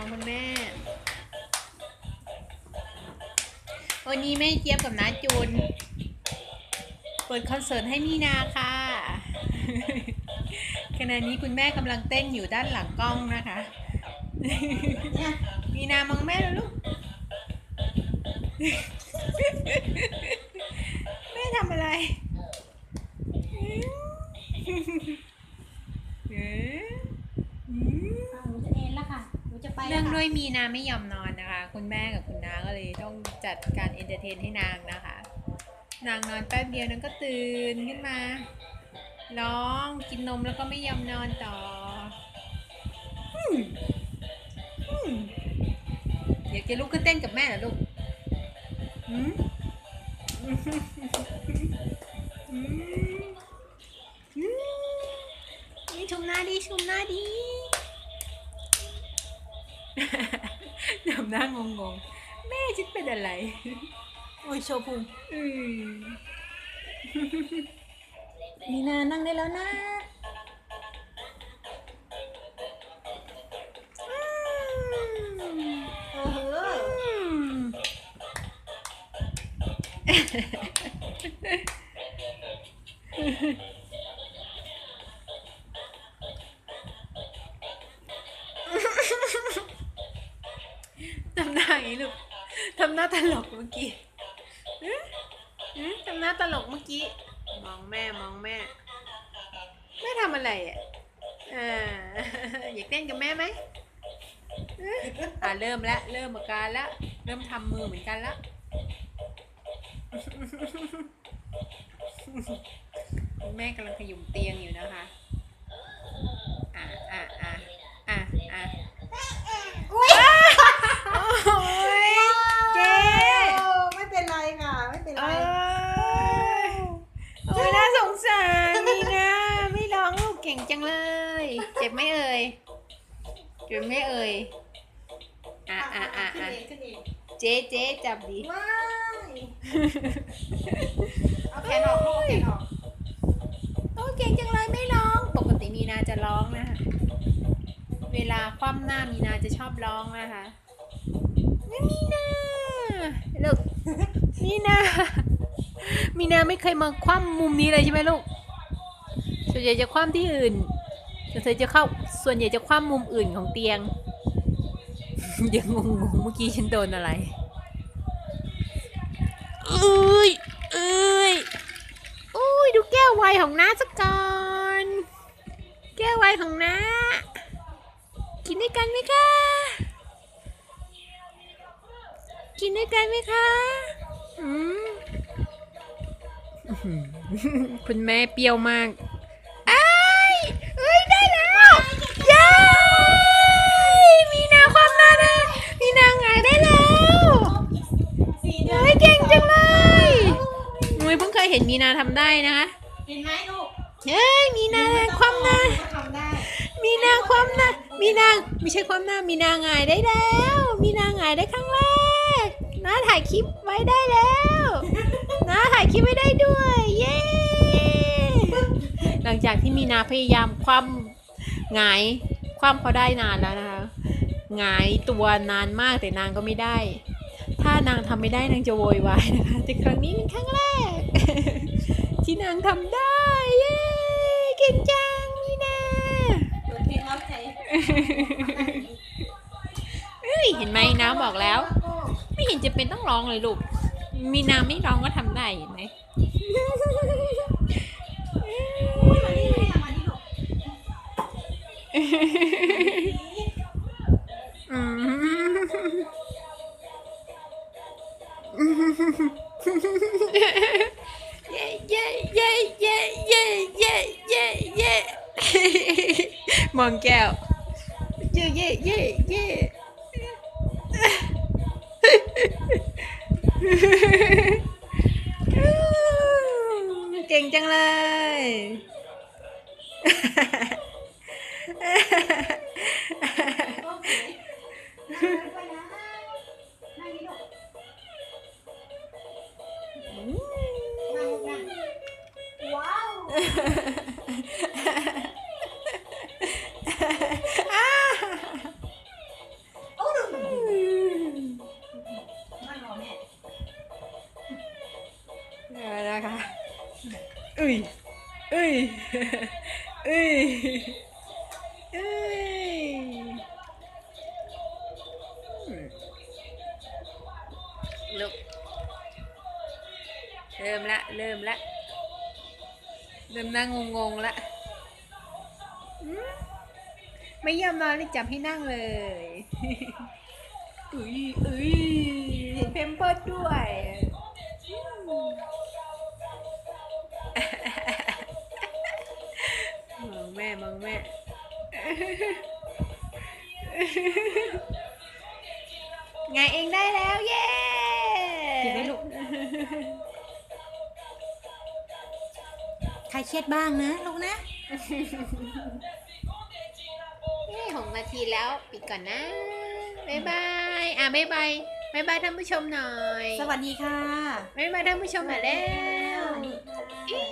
องคุณแม่ วันนี้แม่เจี๊ยบกับน้าจูน เปิดคอนเสิร์ตให้มีนาค่ะขณะนี้คุณแม่กำลังเต้นอยู่ด้านหลังกล้องนะคะ มีนามองแม่แล้วลูก แม่ทำอะไรเอ๊ะอืม หนูจะเอ็นแล้วค่ะ หนูจะไปแล้ เนื่ ว อง ค่ะ ด้วยมีนาไม่ยอมนอนนะคะ คุณแม่กับคุณน้าก็เลยต้องจัดการเอนเตอร์เทนให้นางนะคะ นางนอนแป๊บเดียวนางก็ตื่นขึ้นมา ร้องกินนมแล้วก็ไม่ยอมนอนต่ออืมอืมอยากจะลุกขึ้นเต้นกับแม่เหรอลูกมีชมหน้าดีชมหน้าดี ทำหน้างงงๆแม่ฉันเป็นอะไรอุ้ยโชว์พุงอืมมีนานั่งได้แล้วนะเออ น้าอย่างนี้ลูกทำหน้าตลกเมื่อกี้อื้ออื้อทำหน้าตลกเมื่อกี้ มองแม่มองแม่ แม่ทำอะไรอะอ่าอยากเต้นกับแม่ไหมอื้ออ่าเริ่มแล้วเริ่มอาการแล้วเริ่มทำมือเหมือนกันแล้วคุณแม่กำลังขยุมเตียงอยู่นะคะอะอะอะอะอะ อุ้ย โอ้ยเจ๊ ไม่เป็นไรค่ะ ไม่เป็นไร เอ้ยโอ้ยน่าสงสารนี่นะ ไม่ร้องลู กเก่งจังเลย เจ็บไหมเอ่ย เจ็บไหมเอ่ย อะอะอะขึ้นอะเองขึ้นเองเจ๊เจ๊จับดิว้ายเอาแขนออกลูกเอาแขนออกโอ้ยเก่งจังเลยไม่ร้อง ปกติมีนาจะร้องนะคะ เวลาคว่ำหน้ามีนาจะชอบร้องนะคะนี่มีนาลูกมีนามีนาไม่เคยมาคว่ำมุมนี้เลยใช่ไหมลูก ส่วนใหญ่จะคว่ำที่อื่นส่วนใหญ่จะเข้า ส่วนใหญ่จะคว่ำมุมอื่นของเตียงยังงงๆเมื่อกี้ฉันโดนอะไรเอ้ยเอ้ยอุ้ยดูแก้วไวน์ของน้าสักก่อน แก้วไวน์ของน้า กินด้วยกันไหมคะ กินด้วยกันไหมคะ อืมคุณแม่เปรี้ยวมากอ้ายเอ้ย ได้แล้วเย้มีนาความหน้าได้ มีนาหงายได้แล้ว สีเดือ เฮ้ยเก่งจังเลยมว ยเพิ่งเคยเห็นมีนาทำได้นะคะเห็นไหมลูกเฮ้ยมีนาความหน้าก็ทำได้มีนาความหน้ามีนาไม่ใช่ความหน้ามีนาหงายได้แล้ว มีนาหงายได้ครั้งแรกน้าถ่ายคลิปไว้ได้แล้วน้าถ่ายคลิปไว้ได้ด้วย เย้หลังจากที่มีนาพยายามคว่ำหงายคว่ำเขาได้นานแล้วนะคะหงายตัวนานมากแต่นางก็ไม่ได้ ถ้านางทำไม่ได้นางจะโวยวายนะคะแต่ครั้งนี้เป็นครั้งแรก ที่นางทำได้ เย้เก่งจังมีนาเปิดเพลงรับใจเฮ้ยเห็นไหมน้าบอกแล้ว ไม่เห็นจะเป็นต้องร้องเลยลูก มีนาไม่ร้องก็ทำได้เห็นไหมมานี่มานี่มานี่ลูกอืม Mừng chào Chưa yeah gì yeah Càng chăng lên. Wow. อุ้ยเอ้ยเอ้ยเอ้ยลุกเริ่มละ เริ่มละ เริ่มนั่งงงๆละไม่ยอมนอนเลยจับให้นั่งเลยอุ้ยอุ้ยเห็นเพมเพิร์ดด้วย ไงเองได้แล้ว เย้กินไหมลูก ใครเครียดบ้างนะลูกนะเย้หกนาทีแล้วปิดก่อนนะบ๊ายบาย อะบ๊ายบายบ๊ายบายท่านผู้ชมหน่อย สวัสดีค่ะบ๊ายบายท่านผู้ชมหน่อยแล้วสวัสดีค่ะเย้